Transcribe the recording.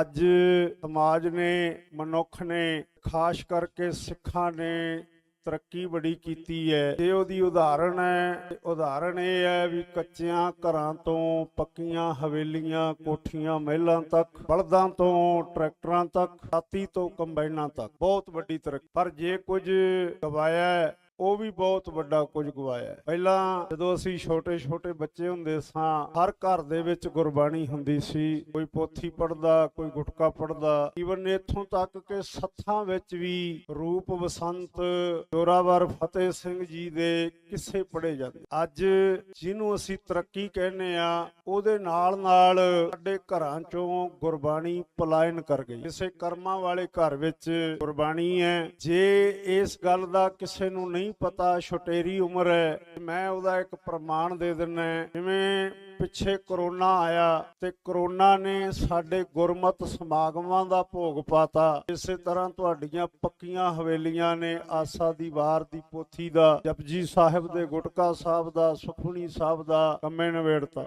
ਅੱਜ ਸਮਾਜ ਨੇ, ਮਨੁੱਖ ਨੇ ਖਾਸ ਕਰਕੇ ਸਿੱਖਾਂ ਨੇ ਤਰੱਕੀ ਬੜੀ ਕੀਤੀ ਹੈ। ਤੇ ਉਹਦੀ ਉਦਾਹਰਣ ਹੈ ਤੇ ਉਦਾਹਰਣ ਇਹ ਹੈ ਵੀ ਕੱਚਿਆਂ ਘਰਾਂ ਤੋਂ ਪੱਕੀਆਂ ਹਵੇਲੀਆਂ, ਕੋਠੀਆਂ, ਮਹਿਲਾਂ ਤੱਕ, ਬਲਦਾਂ ਤੋਂ ਟਰੈਕਟਰਾਂ ਤੱਕ ਹਾਥੀ ਤੋਂ ਕੰਬਾਈਨਾਂ ਤੱਕ। ਬਹੁਤ ਵੱਡੀ ਤਰੱਕੀ। ਪਰ ਜੇ ਕੁਝ ਗਵਾਇਆ ਉਹ ਵੀ ਬਹੁਤ ਵੱਡਾ ਕੁਝ ਗਵਾਇਆ ਪਹਿਲਾਂ ਜਦੋਂ ਅਸੀਂ ਛੋਟੇ ਛੋਟੇ ਬੱਚੇ ਹੁੰਦੇ ਸਾਂ, ਹਰ ਘਰ ਦੇ ਵਿੱਚ ਗੁਰਬਾਣੀ ਹੁੰਦੀ ਸੀ। ਕੋਈ ਪੋਥੀ ਪੜਦਾ ਕੋਈ ਗੁਟਕਾ ਪੜਦਾ ਈਵਨ ਇੱਥੋਂ ਤੱਕ ਕਿ ਸੱਥਾਂ ਵਿੱਚ ਵੀ ਰੂਪ ਬਸੰਤ, ਜੋਰਾਵਰ, ਫਤਿਹ ਸਿੰਘ ਜੀ ਦੇ ਕਿੱਸੇ ਪੜੇ ਜਾਂਦੇ। ਅੱਜ ਜਿਹਨੂੰ ਅਸੀਂ ਤਰੱਕੀ ਕਹਿੰਦੇ ਆ, ਉਹਦੇ ਨਾਲ ਨਾਲ ਸਾਡੇ ਘਰਾਂ ਚੋਂ ਗੁਰਬਾਣੀ ਪਲਾਇਨ ਕਰ ਗਈ। ਕਿਸੇ ਕਰਮਾਂ ਵਾਲੇ ਘਰ ਵਿੱਚ ਗੁਰਬਾਣੀ ਹੈ। ਜੇ ਇਸ ਗੱਲ ਦਾ ਕਿਸੇ ਨੂੰ ਨਹੀਂ ਪਤਾ ਛੋਟੇਰੀ ਉਮਰ ਹੈ। ਮੈਂ ਉਹਦਾ ਇੱਕ ਪ੍ਰਮਾਣ ਦੇ ਦਿੰਨਾ ਜਿਵੇਂ ਪਿੱਛੇ ਕਰੋਨਾ ਆਇਆ ਤੇ ਕਰੋਨਾ ਨੇ ਸਾਡੇ ਗੁਰਮਤ ਸਮਾਗਮਾਂ ਦਾ ਭੋਗ ਪਾਤਾ। ਇਸੇ ਤਰ੍ਹਾਂ ਤੁਹਾਡੀਆਂ ਪੱਕੀਆਂ ਹਵੇਲੀਆਂ ਨੇ ਆਸਾ ਦੀ ਵਾਰ ਦੀ ਪੋਥੀ ਦਾ, ਜਪਜੀ ਸਾਹਿਬ ਦੇ ਗੁਟਕਾ ਸਾਹਿਬ ਦਾ, ਸੁਖਮਨੀ ਸਾਹਿਬ ਦਾ ਕੰਮੇ ਨਵੇੜਤਾ